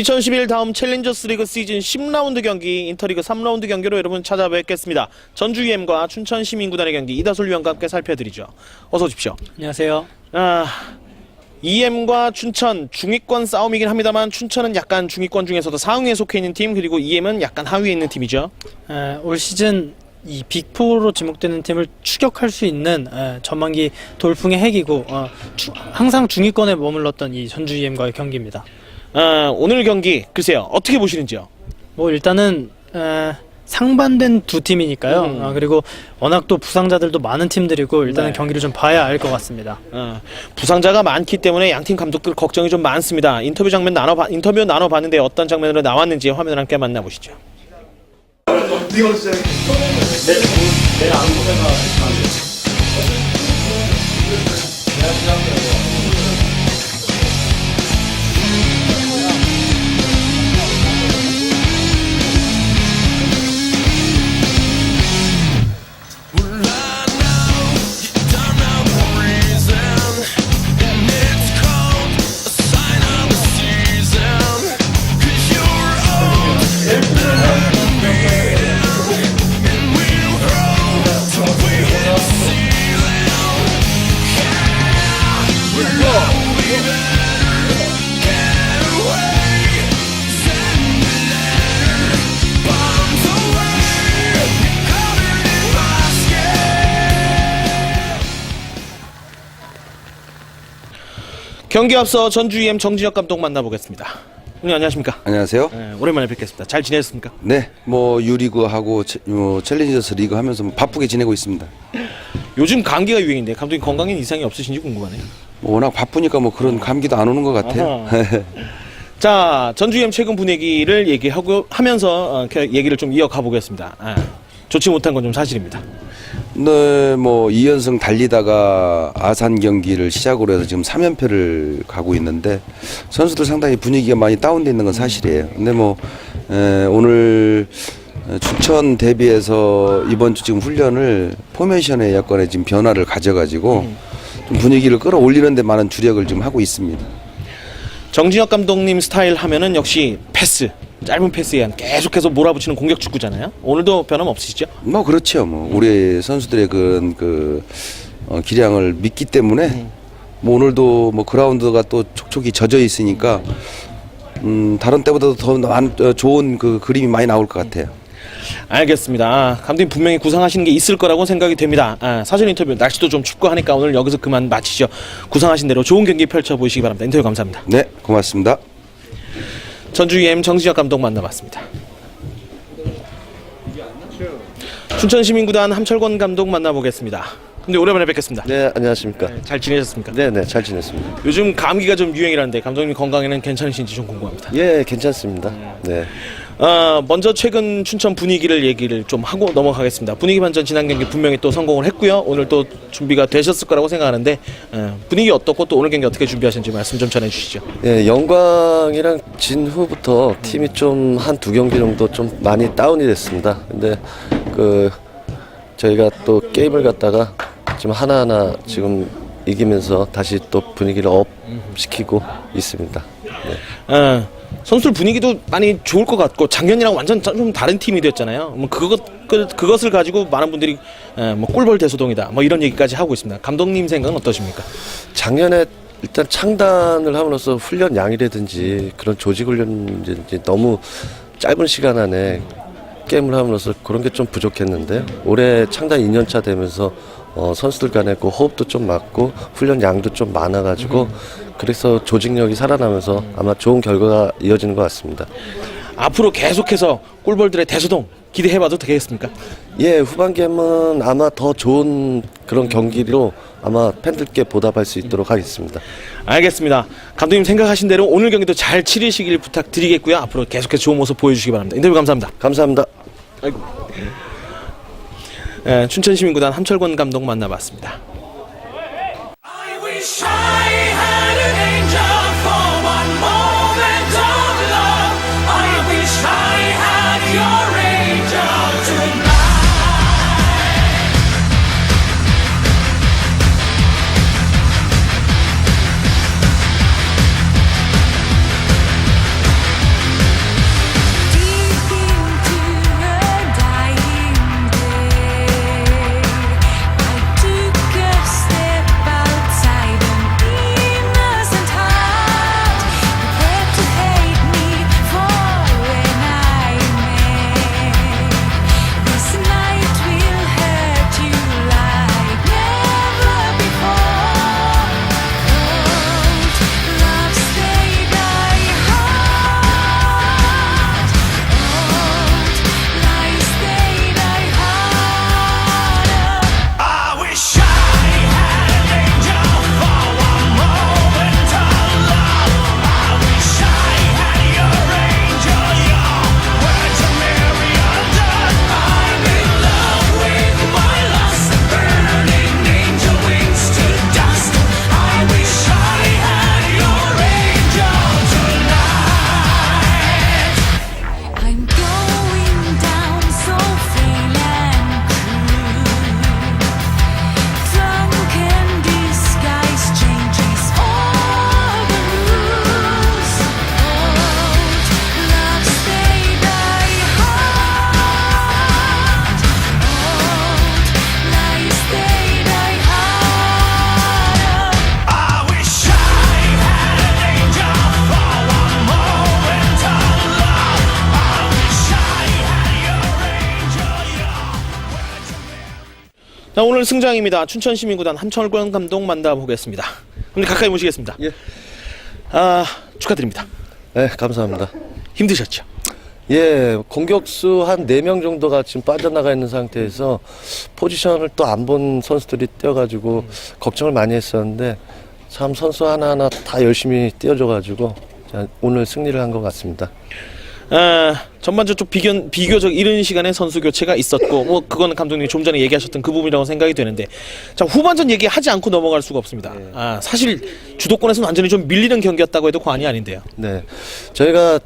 2011 다음 챌린저스 리그 시즌 10라운드 경기 인터리그 3라운드 경기로 여러분 찾아뵙겠습니다. 전주 EM과 춘천 시민구단의 경기 이다솔 위원과 함께 살펴드리죠. 어서 오십시오. 안녕하세요. 아, EM과 춘천 중위권 싸움이긴 합니다만 춘천은 약간 중위권 중에서도 상위에 속해 있는 팀 그리고 EM은 약간 하위에 있는 팀이죠. 에, 올 시즌 이 빅4로 지목되는 팀을 추격할 수 있는 에, 전반기 돌풍의 핵이고 어, 주- 항상 중위권에 머물렀던 이 전주 EM과의 경기입니다. 아, 오늘 경기 글쎄요 어떻게 보시는지요? 뭐 일단은 에, 상반된 두 팀이니까요. 음. 어, 그리고 워낙 또 부상자들도 많은 팀들이고 일단은 네. 경기를 좀 봐야 알 것 같습니다. 어, 부상자가 많기 때문에 양 팀 감독들 걱정이 좀 많습니다. 인터뷰 장면 나눠 인터뷰 나눠 봤는데 어떤 장면으로 나왔는지 화면을 함께 만나보시죠. 경기 앞서 전주 EM 정진혁 감독 만나보겠습니다. 오늘 안녕하십니까? 안녕하세요. 네, 오랜만에 뵙겠습니다. 잘 지내셨습니까? 네, 뭐 유리그하고 체- 뭐 챌린저스 리그 하면서 뭐 바쁘게 지내고 있습니다. 요즘 감기가 유행인데 감독님 건강에 이상이 없으신지 궁금하네요. 뭐 워낙 바쁘니까 뭐 그런 감기도 안 오는 것 같아요. 자, 전주 EM 최근 분위기를 얘기하고 하면서 어, 그 얘기를 좀 이어가 보겠습니다. 아, 좋지 못한 건 좀 사실입니다. 네, 뭐 2연승 달리다가 아산 경기를 시작으로 해서 지금 3연패를 가고 있는데 선수들 상당히 분위기가 많이 다운돼 있는 건 사실이에요. 근데 뭐 에, 오늘 에, 춘천 대비해서 이번 주 지금 훈련을 포메이션의 약간의 지금 변화를 가져가지고 좀 분위기를 끌어올리는 데 많은 주력을 좀 하고 있습니다. 정진혁 감독님 스타일 하면은 역시 패스, 짧은 패스에 한 계속해서 몰아붙이는 공격 축구잖아요. 오늘도 변함 없으시죠? 뭐 그렇죠. 뭐 우리 선수들의 그런 그 어, 기량을 믿기 때문에 뭐 오늘도 뭐 그라운드가 또 촉촉이 젖어 있으니까 음 다른 때보다도 더 많, 어, 좋은 그 그림이 많이 나올 것 같아요. 알겠습니다. 아, 감독님 분명히 구상하시는 게 있을 거라고 생각이 됩니다. 아, 사전 인터뷰 날씨도 좀 춥고 하니까 오늘 여기서 그만 마치죠. 구상하신 대로 좋은 경기 펼쳐 보시기 바랍니다. 인터뷰 감사합니다. 네, 고맙습니다. 전주 EM 정진혁 감독 만나봤습니다. 춘천시민구단 함철권 감독 만나보겠습니다. 근데 오랜만에 뵙겠습니다. 네, 안녕하십니까. 잘 지내셨습니까? 네, 네, 잘 지냈습니다. 요즘 감기가 좀 유행이라는데 감독님 건강에는 괜찮으신지 좀 궁금합니다. 예, 괜찮습니다. 네. 어, 먼저 최근 춘천 분위기를 얘기를 좀 하고 넘어가겠습니다. 분위기 반전 지난 경기 분명히 또 성공을 했고요. 오늘 또 준비가 되셨을 거라고 생각하는데 어, 분위기 어떻고 또 오늘 경기 어떻게 준비하셨는지 말씀 좀 전해주시죠. 예, 영광이랑 진 후부터 팀이 좀 한 두 경기 정도 좀 많이 다운이 됐습니다. 근데 그 저희가 또 게임을 갖다가 지금 하나하나 지금 이기면서 다시 또 분위기를 업 시키고 있습니다. 네. 어, 선수들 분위기도 많이 좋을 것 같고 작년이랑 완전 좀 다른 팀이 됐잖아요. 뭐 그것 그, 그것을 가지고 많은 분들이 에, 뭐 꿀벌 대소동이다. 뭐 이런 얘기까지 하고 있습니다. 감독님 생각은 어떠십니까? 작년에 일단 창단을 함으로써 훈련 양이라든지 그런 조직 훈련이든지 너무 짧은 시간 안에 게임을 함으로써 그런 게 좀 부족했는데 올해 창단 2년차 되면서 어, 선수들 간에 그 호흡도 좀 맞고 훈련 양도 좀 많아가지고 그래서 조직력이 살아나면서 아마 좋은 결과가 이어지는 것 같습니다. 앞으로 계속해서 꿀벌들의 대소동 기대해봐도 되겠습니까? 예, 후반기에는 아마 더 좋은 그런 경기로 아마 팬들께 보답할 수 있도록 하겠습니다. 알겠습니다. 감독님 생각하신 대로 오늘 경기도 잘 치르시길 부탁드리겠고요. 앞으로 계속해서 좋은 모습 보여주시기 바랍니다. 인터뷰 감사합니다. 감사합니다. 아이고. 예, 춘천시민구단 함철권 감독 만나봤습니다. 자, 오늘 승장입니다. 춘천시민구단 함철권 감독 만나보겠습니다. 오늘 가까이 모시겠습니다. 예. 아, 축하드립니다. 네, 감사합니다. 힘드셨죠? 예, 공격수 한 네 명 정도가 지금 빠져나가 있는 상태에서 포지션을 또 안 본 선수들이 뛰어가지고 걱정을 많이 했었는데 참 선수 하나하나 다 열심히 뛰어줘가지고 자, 오늘 승리를 한 것 같습니다. 아, 전반전 좀 비교, 비교적 이른 시간에 선수 교체가 있었고 뭐 그거는 감독님이 좀 전에 얘기하셨던 그 부분이라고 생각이 되는데 자 후반전 얘기하지 않고 넘어갈 수가 없습니다. 아 사실 주도권에서는 완전히 좀 밀리는 경기였다고 해도 과언이 아닌데요. 네, 저희가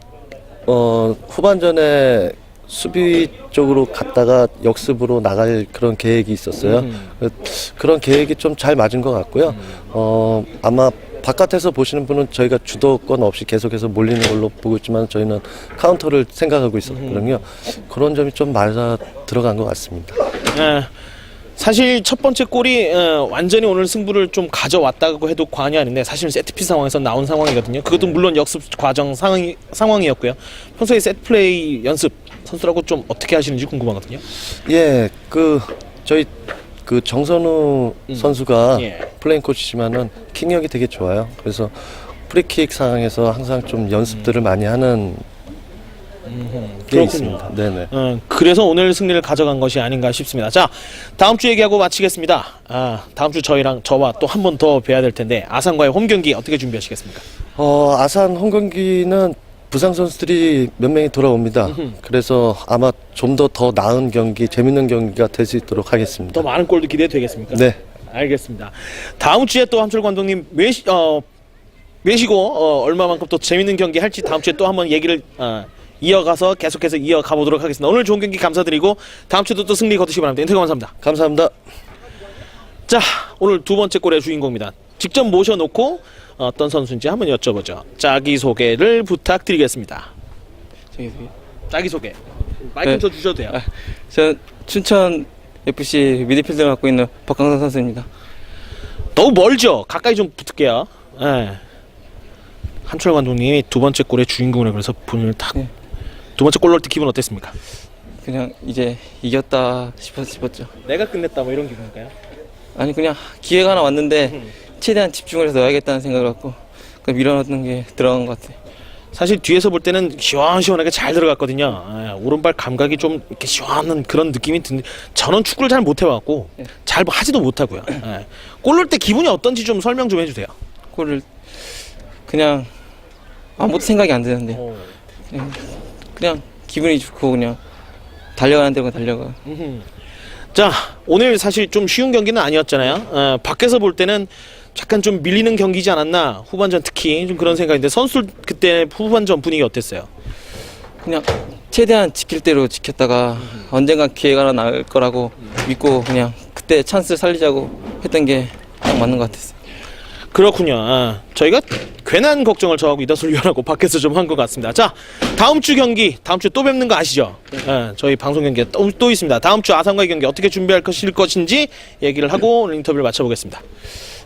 어, 후반전에 수비 쪽으로 갔다가 역습으로 나갈 그런 계획이 있었어요. 그- 그런 계획이 좀 잘 맞은 것 같고요. 어, 아마 바깥에서 보시는 분은 저희가 주도권 없이 계속해서 몰리는 걸로 보고 있지만 저희는 카운터를 생각하고 있었거든요. 그런 점이 좀 맞아 들어간 것 같습니다. 예, 사실 첫 번째 골이 어, 완전히 오늘 승부를 좀 가져왔다고 해도 과언이 아닌데 사실은 세트피 상황에서 나온 상황이거든요. 그것도 물론 역습 과정 상황이, 상황이었고요. 평소에 세트 플레이 연습 선수라고 좀 어떻게 하시는지 궁금하거든요. 예, 그 저희 그 정선우 선수가 예. 플레인 코치지만은 킥력이 되게 좋아요. 그래서 프리킥 상황에서 항상 좀 연습들을 많이 하는 게. 있습니다. 네네. 어, 그래서 오늘 승리를 가져간 것이 아닌가 싶습니다. 자, 다음 주 얘기하고 마치겠습니다. 아, 다음 주 저희랑 저와 또 한 번 더 뵈야 될 텐데 아산과의 홈 경기 어떻게 준비하시겠습니까? 어, 아산 홈 경기는 부상 선수들이 몇 명이 돌아옵니다. 그래서 아마 좀 더 더 나은 경기, 재밌는 경기가 될 수 있도록 하겠습니다. 더 많은 골도 기대되겠습니까? 네. 알겠습니다. 다음 주에 또 함철 감독님 외시 어 외시고 어, 얼마만큼 또 재밌는 경기 할지 다음 주에 또 한번 얘기를 어, 이어가서 계속해서 이어가 보도록 하겠습니다. 오늘 좋은 경기 감사드리고 다음 주도 또 승리 거두시기 바랍니다. 인터뷰 감사합니다. 감사합니다. 자, 오늘 두 번째 골의 주인공입니다. 직접 모셔놓고 어떤 선수인지 한번 여쭤보죠. 자기 소개를 부탁드리겠습니다. 저기, 저기. 자기 소개. 마이크 네. 쳐 주셔도 돼요. 아, 저는 춘천 FC 미드필더를 맡고 있는 박강선 선수입니다. 너무 멀죠. 가까이 좀 붙을게요. 예. 함철 감독님이 두 번째 골의 주인공이라 그래서 분을 탁. 네. 두 번째 골 넣을 때 기분 어땠습니까? 그냥 이제 이겼다 싶었, 싶었죠. 내가 끝냈다 뭐 이런 기분일까요? 아니 그냥 기회가 하나 왔는데 최대한 집중을 해서 넣어야겠다는 생각을 갖고 그 밀어넣는 게 들어간 것 같아요. 사실 뒤에서 볼 때는 시원시원하게 잘 들어갔거든요. 예, 오른발 감각이 좀 이렇게 시원한 그런 느낌이 드는데 저는 축구를 잘 못해갖고 네. 잘 하지도 못하고요. 예. 골 넣을 때 기분이 어떤지 좀 설명 좀 해주세요. 골을 그냥 아무것도 생각이 안 드는데 그냥, 그냥 기분이 좋고 그냥 달려가는 대로 달려가. 자 오늘 사실 좀 쉬운 경기는 아니었잖아요. 어, 밖에서 볼 때는 약간 좀 밀리는 경기지 않았나 후반전 특히 좀 그런 생각인데 선수들 그때 후반전 분위기 어땠어요? 그냥 최대한 지킬 대로 지켰다가 언젠간 기회가 나올 거라고 믿고 그냥 그때 찬스를 살리자고 했던 게 딱 맞는 것 같았어요. 그렇군요. 아, 저희가 괜한 걱정을 저하고 이다솔 위원하고 밖에서 좀 한 것 같습니다. 자 다음 주 경기 다음 주에 또 뵙는 거 아시죠? 예, 저희 방송 경기 또, 또 있습니다. 다음 주 아산과의 경기 어떻게 준비할 것일 것인지 얘기를 하고 오늘 인터뷰를 마쳐보겠습니다.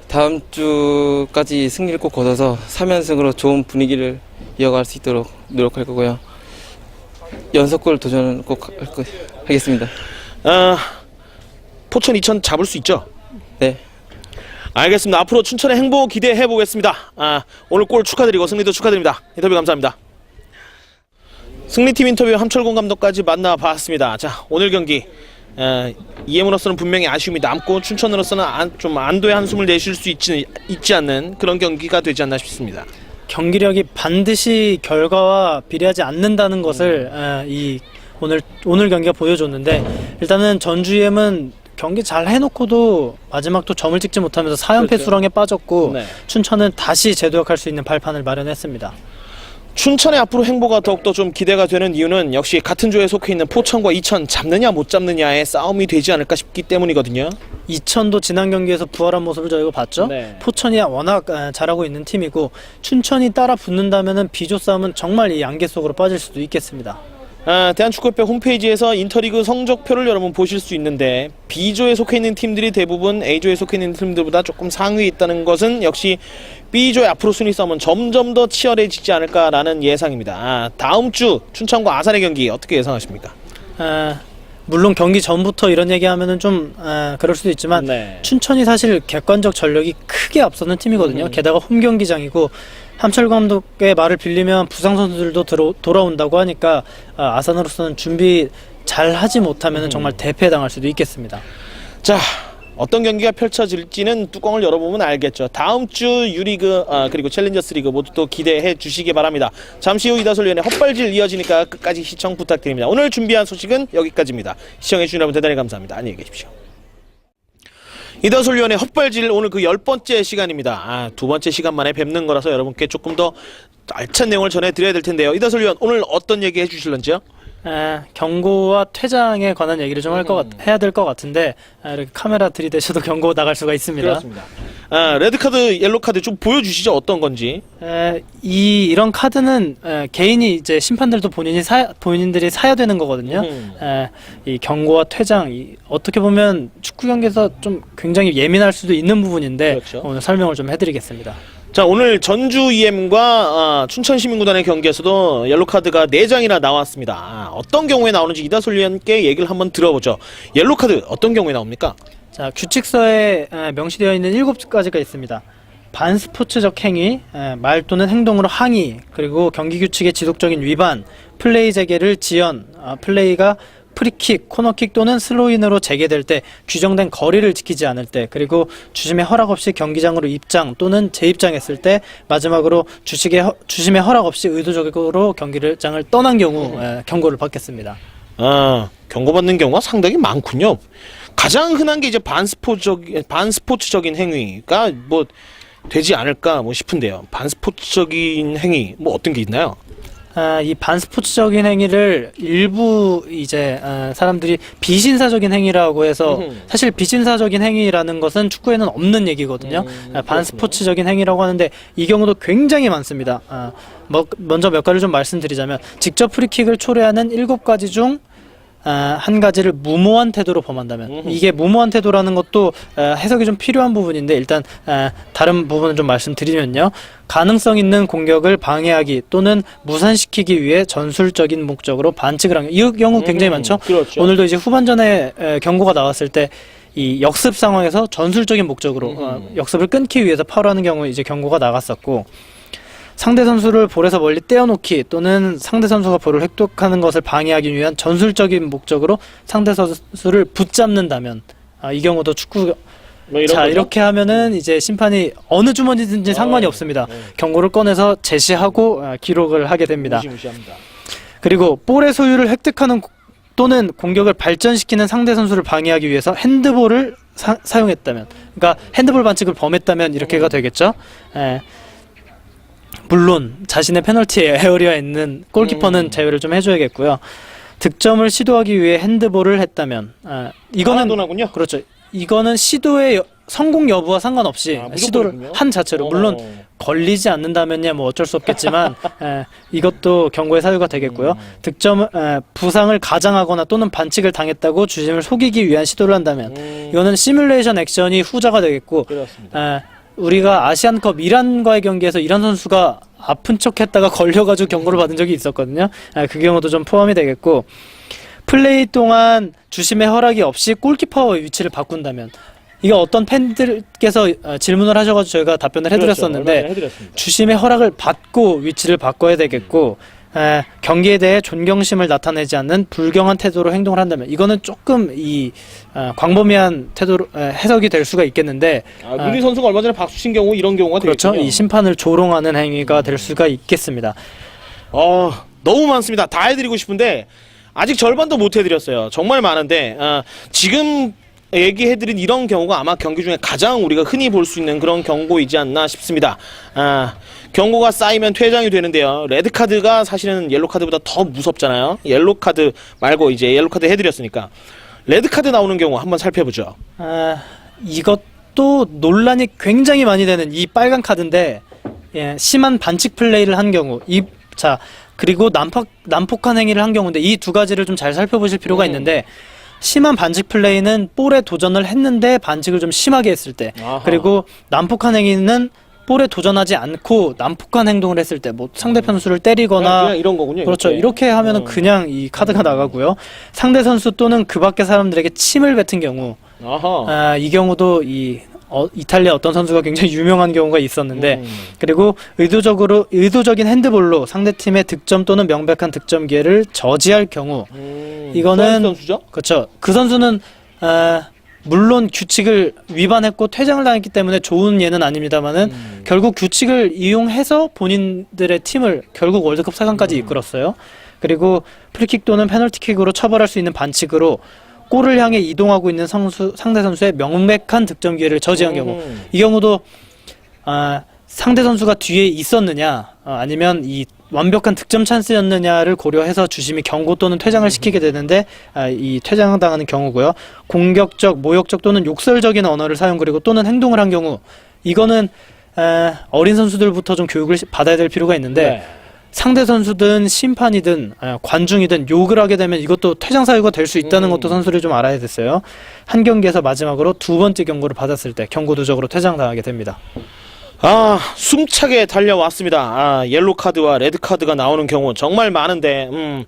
다음 주까지 승리를 꼭 거둬서 3연승으로 좋은 분위기를 이어갈 수 있도록 노력할 거고요. 연속골 도전은 꼭 할 거, 하겠습니다. 아, 포천 이천 잡을 수 있죠? 네. 알겠습니다. 앞으로 춘천의 행보 기대해 보겠습니다. 아, 오늘 골 축하드리고 승리도 축하드립니다. 인터뷰 감사합니다. 승리팀 인터뷰 함철곤 감독까지 만나봤습니다. 자, 오늘 경기 에, 이해문으로서는 분명히 아쉬움이 남고 춘천으로서는 안, 좀 안도의 한숨을 내쉴 수 있지, 있지 않는 그런 경기가 되지 않나 싶습니다. 경기력이 반드시 결과와 비례하지 않는다는 것을 에, 이 오늘 오늘 경기가 보여줬는데 일단은 전주엠은 경기 잘 해놓고도 마지막 또 점을 찍지 못하면서 4연패 수렁에 빠졌고 네. 춘천은 다시 재도약할 수 있는 발판을 마련했습니다. 춘천의 앞으로 행보가 더욱더 좀 기대가 되는 이유는 역시 같은 조에 속해 있는 포천과 이천 잡느냐 못 잡느냐의 싸움이 되지 않을까 싶기 때문이거든요. 이천도 지난 경기에서 부활한 모습을 저희가 봤죠. 네. 포천이 워낙 에, 잘하고 있는 팀이고 춘천이 따라 붙는다면은 비조 싸움은 정말 이 안개 속으로 빠질 수도 있겠습니다. 아, 대한축구협회 홈페이지에서 인터리그 성적표를 여러분 보실 수 있는데 B조에 속해 있는 팀들이 대부분 A조에 속해 있는 팀들보다 조금 상위에 있다는 것은 역시 B조의 앞으로 순위 싸움은 점점 더 치열해지지 않을까라는 예상입니다. 아, 다음 주 춘천과 아산의 경기 어떻게 예상하십니까? 에, 물론 경기 전부터 이런 얘기하면은 좀 아, 그럴 수도 있지만 네. 춘천이 사실 객관적 전력이 크게 앞서는 팀이거든요. 음. 게다가 홈 경기장이고 함철 감독의 말을 빌리면 부상 선수들도 들어, 돌아온다고 하니까 아, 아산으로서는 준비 잘 하지 못하면 은 정말 대패 당할 수도 있겠습니다. 자 어떤 경기가 펼쳐질지는 뚜껑을 열어보면 알겠죠. 다음 주 유리그 아, 그리고 챌린저스 리그 모두 또 기대해 주시기 바랍니다. 잠시 후 이다솔 위원의 헛발질 이어지니까 끝까지 시청 부탁드립니다. 오늘 준비한 소식은 여기까지입니다. 시청해 주신 여러분 대단히 감사합니다. 안녕히 계십시오. 이다솔 위원의 헛발질 오늘 그 열 번째 시간입니다. 아, 두 번째 시간 만에 뵙는 거라서 여러분께 조금 더 알찬 내용을 전해드려야 될 텐데요. 이다솔 위원 오늘 어떤 얘기 해주실런지요? 에, 경고와 퇴장에 관한 얘기를 좀 할것 같, 해야 될 것 같은데 아, 이렇게 카메라 들이대셔도 경고 나갈 수가 있습니다. 그렇습니다. 아, 레드 카드, 옐로 카드 좀 보여주시죠. 어떤 건지. 에, 이 이런 카드는 에, 개인이 이제 심판들도 본인이 사 본인들이 사야 되는 거거든요. 음. 에, 이 경고와 퇴장 이, 어떻게 보면 축구 경기에서 좀 굉장히 예민할 수도 있는 부분인데 그렇죠. 오늘 설명을 좀 해드리겠습니다. 자 오늘 전주 EM과 아, 춘천 시민구단의 경기에서도 옐로 카드가 4장이나 나왔습니다. 아, 어떤 경우에 나오는지 이다솔 위원께 얘기를 한번 들어보죠. 옐로 카드 어떤 경우에 나옵니까? 자 규칙서에 에, 명시되어 있는 일곱 가지가 있습니다. 반스포츠적 행위, 에, 말 또는 행동으로 항의, 그리고 경기 규칙의 지속적인 위반, 플레이 재개를 지연, 아, 플레이가 프리킥, 코너킥 또는 슬로인으로 재개될 때 규정된 거리를 지키지 않을 때, 그리고 주심의 허락 없이 경기장으로 입장 또는 재입장했을 때, 마지막으로 주식의 허- 주심의 허락 없이 의도적으로 경기장을 떠난 경우 에, 경고를 받겠습니다. 아, 경고받는 경우가 상당히 많군요. 가장 흔한 게 이제 반스포츠적인 반스포츠적인 행위가 뭐 되지 않을까 뭐 싶은데요. 반스포츠적인 행위 뭐 어떤 게 있나요? 아, 이 반스포츠적인 행위를 일부 이제 아, 사람들이 비신사적인 행위라고 해서 음흠. 사실 비신사적인 행위라는 것은 축구에는 없는 얘기거든요. 음, 아, 반스포츠적인 행위라고 하는데 이 경우도 굉장히 많습니다. 아, 뭐, 먼저 몇 가지를 좀 말씀드리자면 직접 프리킥을 초래하는 일곱 가지 중 아, 한 가지를 무모한 태도로 범한다면 음흠. 이게 무모한 태도라는 것도 아, 해석이 좀 필요한 부분인데 일단 아, 다른 부분을 좀 말씀드리면요 가능성 있는 공격을 방해하기 또는 무산시키기 위해 전술적인 목적으로 반칙을 하는 이 경우 굉장히 음, 많죠 그렇죠. 오늘도 이제 후반전에 에, 경고가 나왔을 때 이 역습 상황에서 전술적인 목적으로 어, 음. 역습을 끊기 위해서 파울하는 경우에 이제 경고가 나갔었고 상대 선수를 볼에서 멀리 떼어놓기 또는 상대 선수가 볼을 획득하는 것을 방해하기 위한 전술적인 목적으로 상대 선수를 붙잡는다면 아, 이 경우도 축구 뭐 자 거죠? 이렇게 하면은 이제 심판이 어느 주머니든지 상관이 어, 없습니다. 네. 경고를 꺼내서 제시하고 아, 기록을 하게 됩니다. 무시무시합니다. 그리고 볼의 소유를 획득하는 고- 또는 공격을 발전시키는 상대 선수를 방해하기 위해서 핸드볼을 사, 용했다면 그러니까 핸드볼 반칙을 범했다면 이렇게가 되겠죠. 예. 물론 자신의 페널티에 에어리어 있는 골키퍼는 음. 제외를 좀 해줘야겠고요. 득점을 시도하기 위해 핸드볼을 했다면 아, 이거는 마라도나군요. 그렇죠. 이거는 시도의 여- 성공 여부와 상관없이 아, 시도를. 한 자체로 물론 어. 걸리지 않는다면야 뭐 어쩔 수 없겠지만 에, 이것도 경고의 사유가 되겠고요. 음. 득점 에, 부상을 가장하거나 또는 반칙을 당했다고 주심을 속이기 위한 시도를 한다면 음, 이거는 시뮬레이션 액션이 후자가 되겠고 그렇습니다. 에, 우리가 아시안컵 이란과의 경기에서 이란 선수가 아픈 척 했다가 걸려가지고 경고를 받은 적이 있었거든요. 에, 그 경우도 좀 포함이 되겠고 플레이 동안 주심의 허락이 없이 골키퍼의 위치를 바꾼다면 이거 어떤 팬들께서 어, 질문을 하셔가지고 저희가 답변을 해드렸었는데 그렇죠. 전에 해드렸습니다. 주심의 허락을 받고 위치를 바꿔야 되겠고 에, 경기에 대해 존경심을 나타내지 않는 불경한 태도로 행동을 한다면 이거는 조금 이 어, 광범위한 태도로 에, 해석이 될 수가 있겠는데 아, 루니 선수가 얼마 전에 박수 친 경우 이런 경우가 그렇죠 되겠군요. 이 심판을 조롱하는 행위가 될 수가 있겠습니다. 어, 너무 많습니다. 다 해드리고 싶은데 아직 절반도 못 해드렸어요. 정말 많은데 아, 지금 얘기해드린 이런 경우가 아마 경기 중에 가장 우리가 흔히 볼 수 있는 그런 경고이지 않나 싶습니다. 아, 경고가 쌓이면 퇴장이 되는데요. 레드 카드가 사실은 옐로 카드보다 더 무섭잖아요. 옐로 카드 말고 이제 옐로 카드 해드렸으니까 레드 카드 나오는 경우 한번 살펴보죠. 아, 이것도 논란이 굉장히 많이 되는 이 빨간 카드인데 예, 심한 반칙 플레이를 한 경우 이 자 그리고 난폭 난폭한 행위를 한 경우인데 이 두 가지를 좀 잘 살펴보실 필요가 음. 있는데 심한 반칙 플레이는 볼에 도전을 했는데 반칙을 좀 심하게 했을 때 아하. 그리고 난폭한 행위는 볼에 도전하지 않고 난폭한 행동을 했을 때 뭐 상대 편 수를 때리거나 그냥, 그냥 이런 거군요. 그렇죠. 이렇게. 하면은 어. 그냥 이 카드가 나가고요. 상대 선수 또는 그 밖의 사람들에게 침을 뱉은 경우, 아하. 아, 이 경우도 이 어, 이탈리아 어떤 선수가 굉장히 유명한 경우가 있었는데, 음. 그리고 의도적으로 의도적인 핸드볼로 상대 팀의 득점 또는 명백한 득점 기회를 저지할 경우, 음. 이거는- 선수죠? 그렇죠. 그 선수는 아, 물론 규칙을 위반했고 퇴장을 당했기 때문에 좋은 예는 아닙니다만은 음. 결국 규칙을 이용해서 본인들의 팀을 결국 월드컵 4강까지 이끌었어요. 그리고 프리킥 또는 페널티킥으로 처벌할 수 있는 반칙으로 골을 향해 이동하고 있는 선수, 상대 선수의 명백한 득점 기회를 저지한 경우 음. 이 경우도 아, 상대 선수가 뒤에 있었느냐 어, 아니면 이 완벽한 득점 찬스였느냐를 고려해서 주심이 경고 또는 퇴장을 시키게 되는데 아, 이 퇴장당하는 경우고요. 공격적, 모욕적 또는 욕설적인 언어를 사용 그리고 또는 행동을 한 경우 이거는 에, 어린 선수들부터 좀 교육을 시- 받아야 될 필요가 있는데 네. 상대 선수든 심판이든 아, 관중이든 욕을 하게 되면 이것도 퇴장 사유가 될 수 있다는 음. 것도 선수들이 좀 알아야 됐어요. 한 경기에서 마지막으로 두 번째 경고를 받았을 때 경고 누적으로 퇴장당하게 됩니다. 아, 숨차게 달려왔습니다. 아, 옐로 카드와 레드 카드가 나오는 경우 정말 많은데, 음,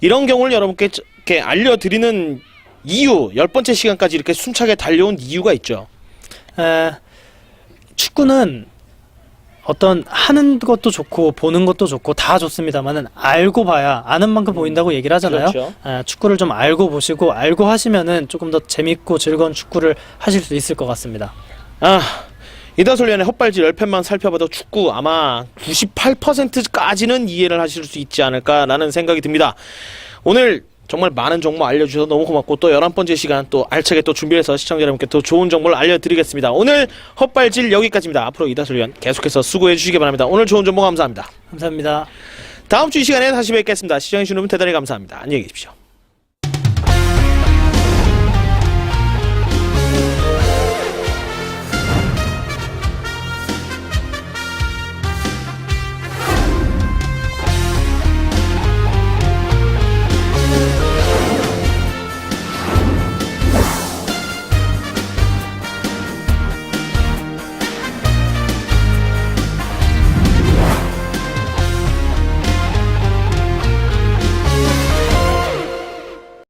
이런 경우를 여러분께 이렇게 알려드리는 이유, 열 번째 시간까지 이렇게 숨차게 달려온 이유가 있죠. 에, 축구는 어떤 하는 것도 좋고 보는 것도 좋고 다 좋습니다만은 알고 봐야 아는 만큼 보인다고 얘기를 하잖아요. 그렇죠. 에, 축구를 좀 알고 보시고 알고 하시면은 조금 더 재밌고 즐거운 축구를 하실 수 있을 것 같습니다. 아, 이다솔련의 헛발질 10편만 살펴봐도 축구 아마 98%까지는 이해를 하실 수 있지 않을까라는 생각이 듭니다. 오늘 정말 많은 정보 알려주셔서 너무 고맙고 또 11번째 시간 또 알차게 또 준비해서 시청자 여러분께 또 좋은 정보를 알려드리겠습니다. 오늘 헛발질 여기까지입니다. 앞으로 이다솔련 계속해서 수고해 주시기 바랍니다. 오늘 좋은 정보 감사합니다. 감사합니다. 다음 주 이 시간에 다시 뵙겠습니다. 시청해주신 여러분 대단히 감사합니다. 안녕히 계십시오.